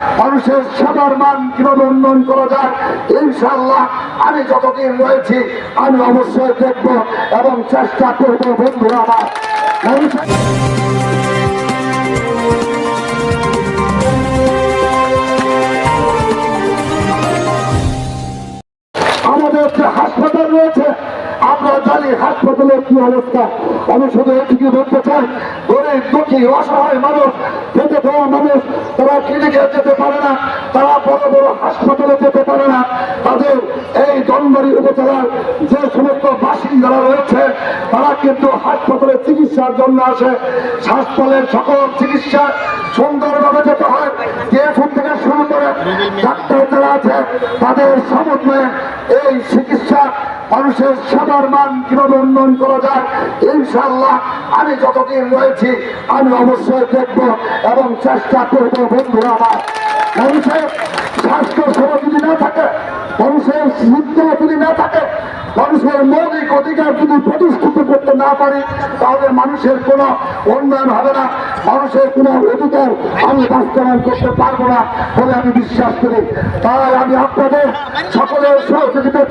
মানুষের সেবার মান কীভাবে উন্নয়ন করা যায় ইনশাল্লাহ আমি যতদিন রয়েছি, আমি অবশ্যই দেখব এবং চেষ্টা করব বন্ধুরা আমার। আমাদের যে হাসপাতাল রয়েছে, আমরা জানি হাসপাতালের কি অবস্থা। আমি শুধু এটুকু বলতে চাই, গরিব, দুঃখী, অসহায় মানুষ ক্লিনিকে যেতে পারে না, তারা বড় বড় হাসপাতালে যেতে পারে না। তাদের এই দণ্ডরী উপজেলার যে সমস্ত বাসিন্দারা রয়েছে, তারা কিন্তু হাসপাতালে চিকিৎসার জন্য আসে। হাসপাতালের সকল চিকিৎসা সুন্দরভাবে যেতে হয়। কে ডাক্তার যারা আছে তাদের সমন্বয়ে এই চিকিৎসা মানুষের সেবার মান কীভাবে করা যায় ইনশাল্লাহ আমি যতদিন রয়েছি, আমি অবশ্যই দেখব এবং চেষ্টা করব বন্ধুরা স্বাস্থ্য সেবা যদি না থাকে শিক্ষা যদি না থাকে, মানুষের মৌলিক অধিকার যদি প্রতিষ্ঠিত করতে না পারি, তাহলে মানুষের কোনো উন্নয়ন হবে না। মানুষের কোনো অধিকার আমি বাস্তবায়ন করতে পারব না বলে আমি বিশ্বাস করি। তাই আমি আপনাদের সকলের সহযোগিতা